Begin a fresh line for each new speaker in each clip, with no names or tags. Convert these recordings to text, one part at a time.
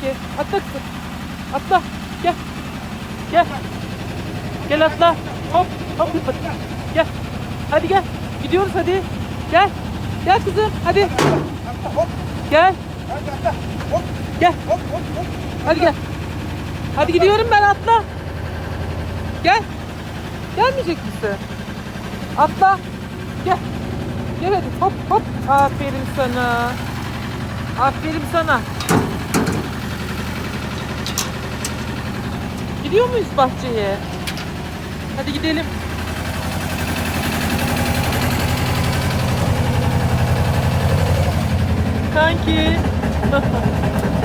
kanki. Atla kızım. Atla. Gel. Gel. Gel atla. Hop. Hop hop. Gel. Hadi gel. Gidiyoruz hadi. Gel. Gel kızım. Hadi. Gel. Gel. Hadi gel. Hadi gidiyorum ben atla. Gel. Gelmeyecek misin? Atla. Gel. Gel hadi hop hop. Aferin sana. Aferin sana. Gidiyor muyuz bahçeye? Hadi gidelim. Kanki.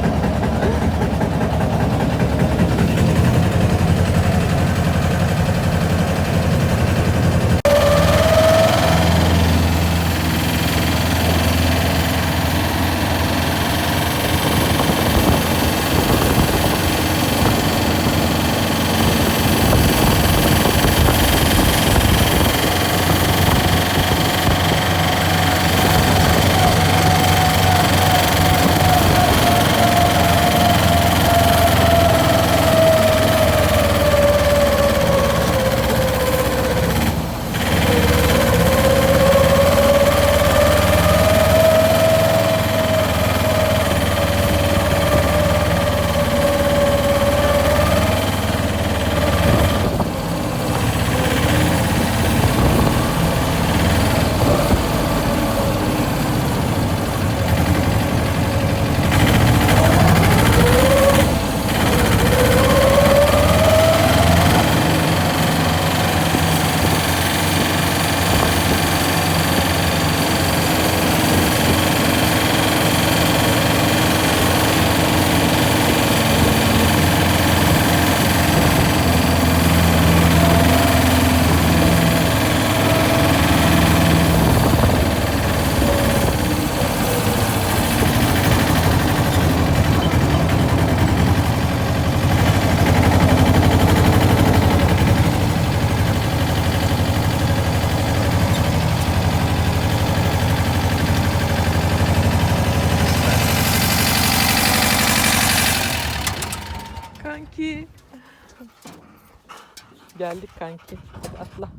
Geldik kanki. Hadi atla.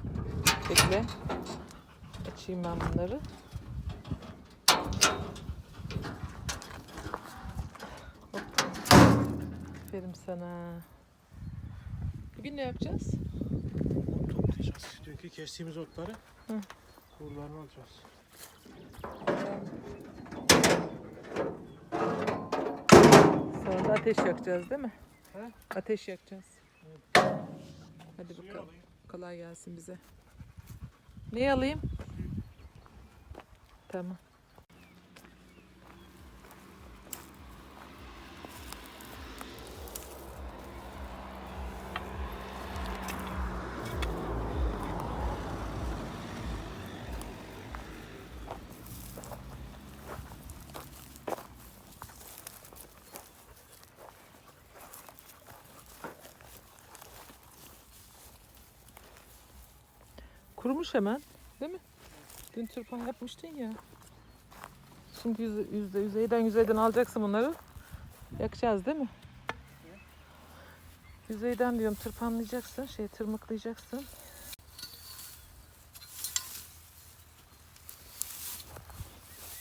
Bekle. Açayım ben bunları. Aferin sana. Bugün ne yapacağız?
Ot toplayacağız. Dünkü kestiğimiz otları
Hı.
kurularını alacağız.
Sonra da ateş yakacağız değil mi?
He?
Ateş yakacağız. Hadi bakalım. Kolay gelsin bize. Ne alayım? Tamam. Kurumuş hemen. Değil mi? Dün tırpan yapmıştın ya. Şimdi yüzde, yüzde yüzeyden yüzeyden alacaksın bunları. Yakacağız değil mi? Yüzeyden diyorum tırpanlayacaksın. Şey tırmıklayacaksın.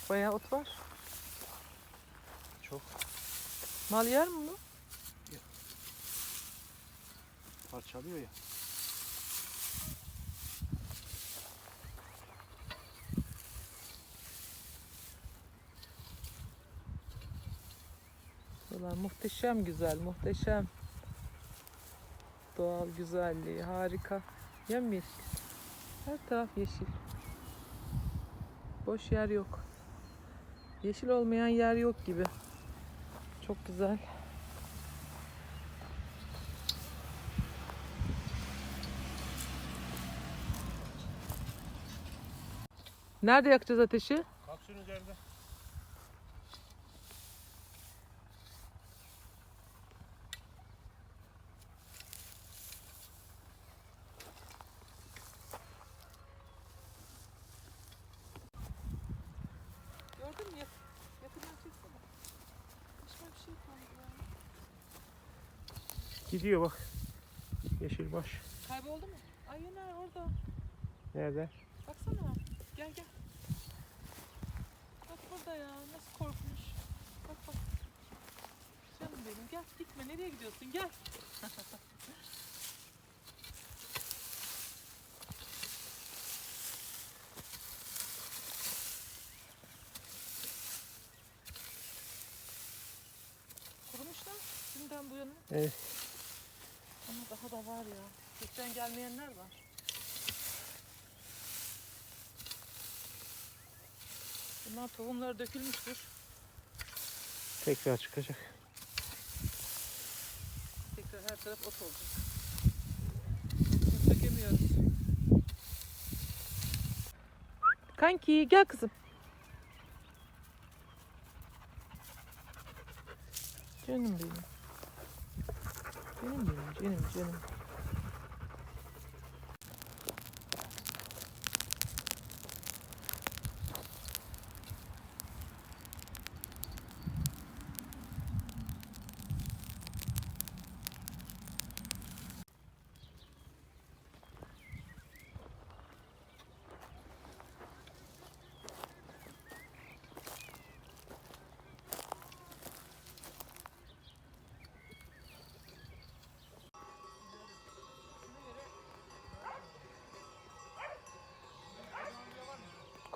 Bayağı ot var.
Çok
Mal yer mi bu?
parçalıyor ya.
Muhteşem güzel, muhteşem. Doğal güzelliği, harika. Yemyeşil. Her taraf yeşil. Boş yer yok. Yeşil olmayan yer yok gibi. Çok güzel. Nerede yakacağız ateşi?
Kapsülün üzerinde.
Gördün mü? Yak- Yakından çeksene. Başka bir şey kaldı.
Gidiyor bak. Yeşil baş.
Kayboldu mu? Ay Yener orada.
Nerede?
Baksana. Gel gel. Bak burada ya. Nasıl korkmuş. Bak bak. Canım benim gel gitme. Nereye gidiyorsun? Gel. Kurumuşlar dünden bu yana.
Evet.
Ama daha da var ya. Geçen gelmeyenler var. Bunlar tohumları dökülmüştür.
Tekrar çıkacak.
Tekrar her taraf ot olacak. Biz Dökemiyoruz. Kanki gel kızım. Canım benim. Canım benim, canım canım.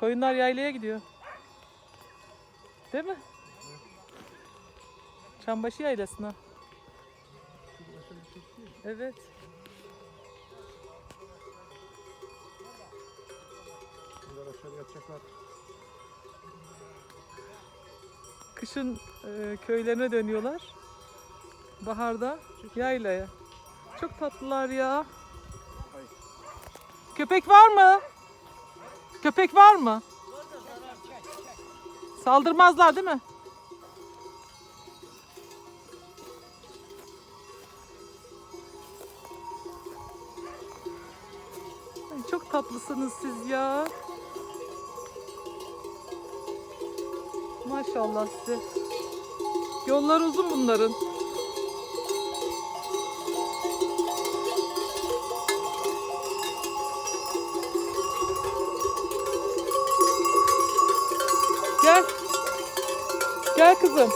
Koyunlar yaylaya gidiyor. Değil mi? Çambaşı yaylasına. Evet.
Bunlar aşağı yatacaklar.
Kışın e, köylerine dönüyorlar. Baharda yaylaya. Çok tatlılar ya. Köpek var mı? Köpek var mı? Saldırmazlar değil mi? Ay, çok tatlısınız siz ya. Maşallah size. Yollar uzun bunların. Gel kızım.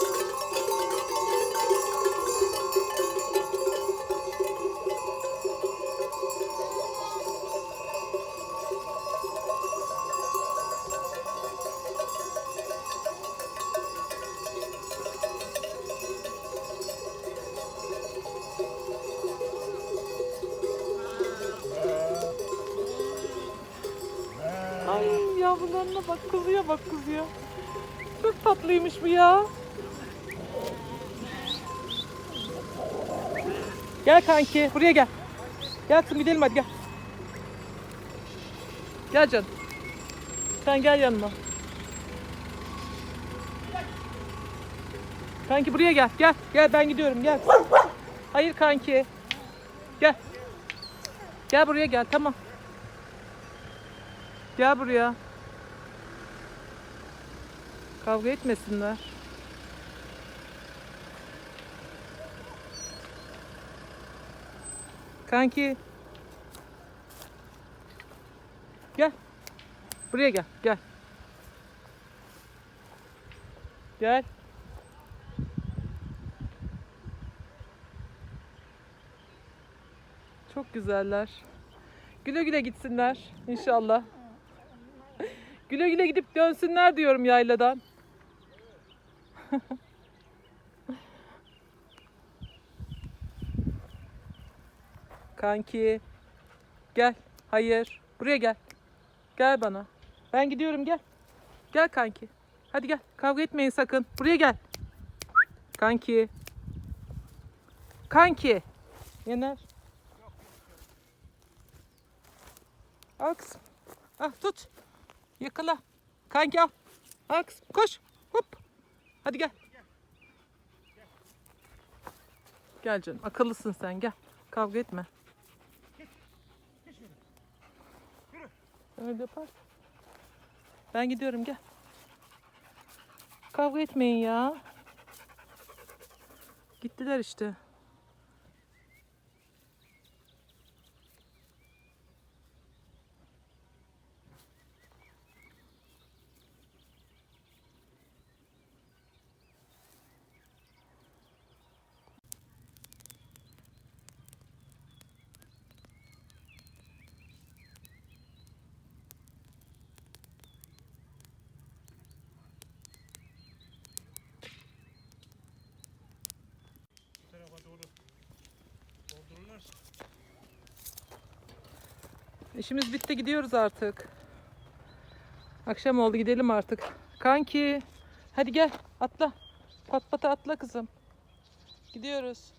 Ay yavrularına bak kızıya bak kızıya. Çok tatlıymış bu ya. Gel kanki buraya gel. Gel kızım gidelim hadi gel. Gel canım. Sen gel yanıma. Kanki buraya gel. Gel. Gel ben gidiyorum gel. Hayır kanki. Gel. Gel buraya gel tamam. Gel buraya. Kavga etmesinler. Kanki. Gel. Buraya gel. Gel. Gel. Çok güzeller. Güle güle gitsinler inşallah. güle güle gidip dönsünler diyorum yayladan. Kanki. Gel. Hayır. Buraya gel. Gel bana. Ben gidiyorum gel. Gel kanki. Hadi gel. Kavga etmeyin sakın. Buraya gel. Kanki. Kanki. Yener. Al kızım. Ah tut. Yakala. Kanki al. Al kızım. Koş. Hop. Hadi gel. Gel canım. Akıllısın sen. Gel. Kavga etme. Öyle yapar. Ben gidiyorum gel. Kavga etmeyin ya. Gittiler işte.
Bunlar
İşimiz bitti gidiyoruz artık. Akşam oldu gidelim artık. Kanki hadi gel atla. Pat pata atla kızım. Gidiyoruz.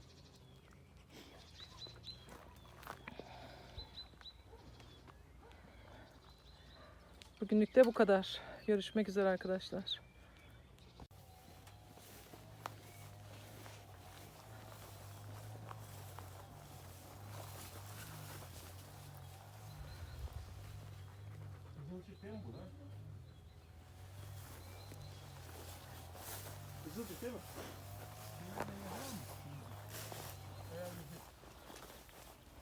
Bugünlük de bu kadar. Görüşmek üzere arkadaşlar.
Mi bu lan? Kızılcık değil mi?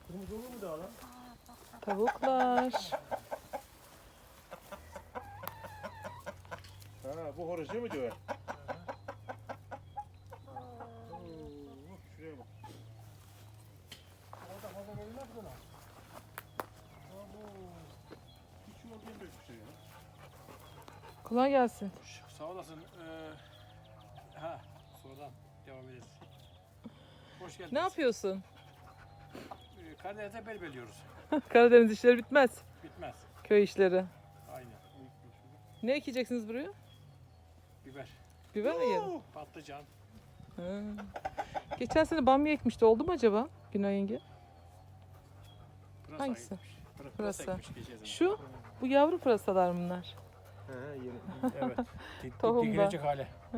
Kırmızı olur mu daha lan?
Tavuklar.
Ha bu horoz değil mi diyor? Şuraya bak. Orada fazla verilmez buna. Abo. Dökmüşler ya.
Kolay gelsin.
Sağ olasın. Ee, ha, sonradan devam ederiz. Hoş geldiniz.
Ne yapıyorsun?
Ee, Karadeniz'de bel beliyoruz.
Karadeniz işleri bitmez.
Bitmez.
Köy işleri.
Aynen.
Ne ekeceksiniz buraya?
Biber,
Biber mi yiyelim?
patlıcan.
Ha. Geçen sene bamya ekmişti. Oldu mu acaba Günay yenge?
Pırasa
Hangisi?
ekmiş. Pır-
Pırasa.
ekmiş geçen sene.
Şu, bu yavru pırasalar bunlar.
He yeni.
Evet. Dik- dik-
Tohumda.
Dikilecek hale.
Ha.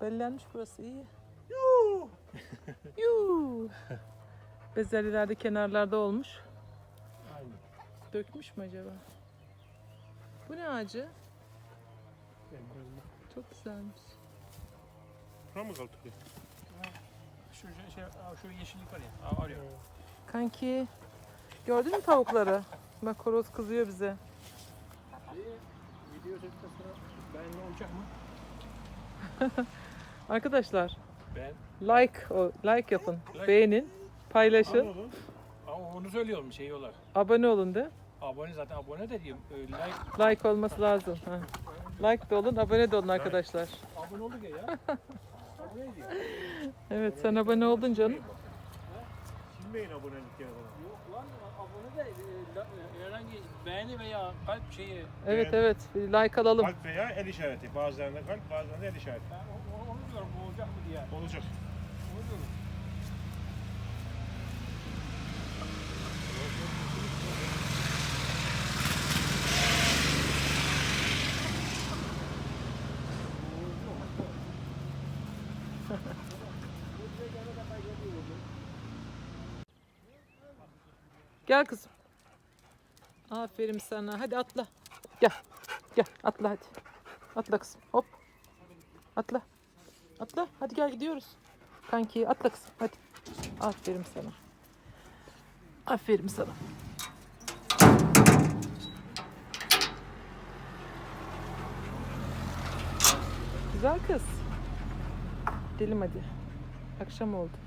Bellenmiş burası iyi. Yuu. Yuu. Bezelyeler de kenarlarda olmuş.
Aynen.
Dökmüş mü acaba? Bu ne ağacı? Çok güzelmiş.
Şuna mı kaldık ya?
Şu, şey, şey, şu yeşillik var ya. Aa, arıyor.
Kanki gördün mü tavukları? Bak horoz kızıyor bize.
Video çektikten sonra beğenme olacak mı?
Arkadaşlar
Ben.
like o like yapın.
Like.
Beğenin, paylaşın?
Ama onu söylüyorum şey olarak.
abone olun de.
Abone zaten abone de diyeyim. Ee, like.
Like olması lazım. Ha. Like de olun, abone de olun arkadaşlar.
Abone olduk ya ya. abone diyor.
Evet sen abone oldun canım.
Silmeyin abonelik ya
lan abone de e, la- e, herhangi beğeni veya kalp şeyi.
Evet evet bir like alalım.
Kalp veya el işareti. Bazılarında kalp, bazılarında el işareti.
Ben onu, onu diyorum bu olacak mı diye.
Olacak.
Onu diyorum.
Gel kızım. Aferin sana. Hadi atla. Gel. Gel atla hadi. Atla kızım. Hop. Atla. Atla. Hadi gel gidiyoruz. Kanki atla kızım. Hadi. Aferin sana. Aferin sana. Güzel kız. Gidelim hadi. Akşam oldu.